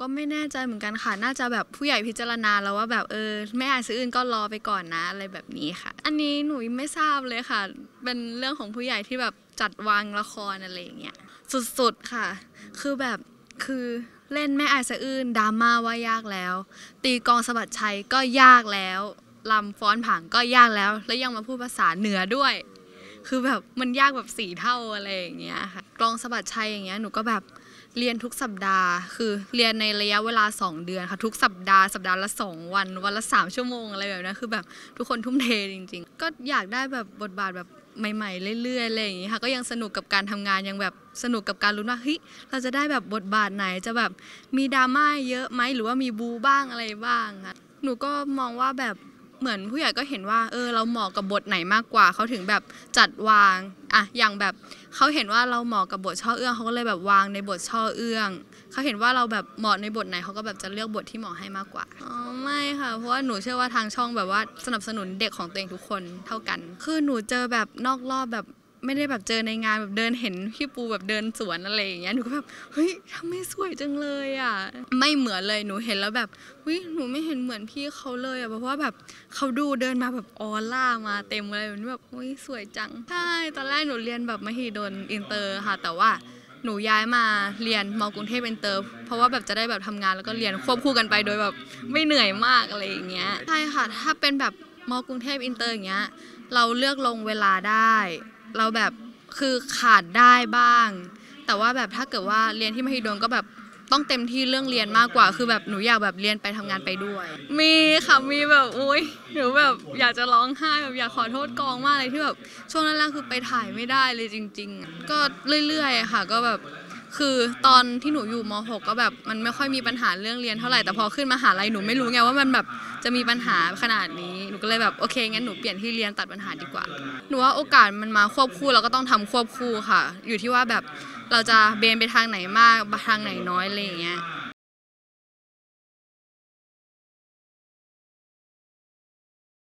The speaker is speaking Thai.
ก็ไม่แน่ใจเหมือนกันค่ะ น่าจะแบบผู้ใหญ่พิจารณาแล้วว่าแบบเออไม่อ่านซื้ออื่นก็รอไปก่อนนะอะไรแบบนี้ค่ะ อันนี้หนูไม่ทราบเลยค่ะ เป็นเรื่องของผู้ใหญ่ที่แบบจัดวางละครอะไรอย่างเงี้ยสุดๆค่ะ คือแบบคือเล่นแม่อายสะอื้นดราม่าว่ายากแล้ว ตีกองสะบัดชัยก็ยากแล้วลำฟ้อนผางก็ยากแล้ว แล้วยังมาพูดภาษาเหนือด้วย คือแบบมันยากแบบสี่เท่าอะไรอย่างเงี้ยค่ะกลองสะบัดชัยอย่างเงี้ยหนูก็แบบเรียนทุกสัปดาห์ คือเรียนในระยะเวลา 2 เดือนค่ะ ทุกสัปดาห์สัปดาห์ละ 2 วัน วันละ 3 ชั่วโมงอะไรแบบนี้คือแบบทุกคนทุ่มเทจริง ๆ ก็อยากได้แบบบทบาทแบบใหม่ๆเรื่อยๆอะไรอย่างเงี้ยค่ะก็ยังสนุกกับการทำงานยังแบบสนุกกับการลุ้ว่าเฮ้ยเราจะได้แบบบทบาทไหนจะแบบมีดราม่าเยอะไหมหรือว่ามีบูบ้างอะไรบ้างอะหนูก็มองว่าแบบ เหมือนผู้ใหญ่ก็เห็นว่าเออเราเหมาะกับบทไหนมากกว่าเขาถึงแบบจัดวางอะอย่างแบบเขาเห็นว่าเราเหมาะกับบทช่อเอื้องเขาก็เลยแบบวางในบทช่อเอื้องเขาเห็นว่าเราแบบเหมาะในบทไหนเขาก็แบบจะเลือกบทที่เหมาะให้มากกว่าอ๋อไม่ค่ะเพราะว่าหนูเชื่อว่าทางช่องแบบว่าสนับสนุนเด็กของตัวเองทุกคนเท่ากัน คือหนูเจอแบบนอกรอบแบบ ไม่ได้แบบเจอในงานแบบเดินเห็นพี่ปูแบบเดินสวนอะไรอย่างเงี้ยหนูก็แบบเฮ้ยทำไมสวยจังเลยอะไม่เหมือนเลยหนูเห็นแล้วแบบเฮ้ยหนูไม่เห็นเหมือนพี่เขาเลยอะเพราะว่าแบบเขาดูเดินมาแบบออร่ามาเต็มเลยแบบนี้แบบเฮ้ยสวยจังใช่ตอนแรกหนูเรียนแบบมหิดลอินเตอร์ค่ะ แต่ว่าหนูย้ายมาเรียนมกรุงเทพอินเตอร์ เพราะว่าแบบจะได้แบบทำงานแล้วก็เรียนควบคู่กันไปโดยแบบไม่เหนื่อยมากอะไรอย่างเงี้ยใช่ค่ะ ถ้าเป็นแบบมกรุงเทพอินเตอร์อย่างเงี้ยเราเลือกลงเวลาได้ เราแบบคือขาดได้บ้าง แต่ว่าแบบถ้าเกิดว่าเรียนที่มหิดลก็แบบต้องเต็มที่เรื่องเรียนมากกว่า คือแบบหนูอยากแบบเรียนไปทำงานไปด้วย มีค่ะ มีแบบอุ้ยหนูแบบอยากจะร้องไห้แบบอยากขอโทษกองมากเลยที่แบบช่วงนั้นๆคือไปถ่ายไม่ได้เลยจริง ๆ ก็เรื่อยๆค่ะ ก็แบบ คือตอนที่หนูอยู่ม .6 ก็แบบมันไม่ค่อยมีปัญหาเรื่องเรียนเท่าไหร่แต่พอขึ้นมหาลัยหนูไม่รู้ไงว่ามันแบบจะมีปัญหาขนาดนี้หนูก็เลยแบบโอเคงั้นหนูเปลี่ยนที่เรียนตัดปัญหาดีกว่า หนูว่าโอกาสมันมาควบคู่เราก็ต้องทำควบคู่ค่ะ อยู่ที่ว่าแบบเราจะเบนไปทางไหนมากทางไหนน้อยอะไรอย่างเงี้ย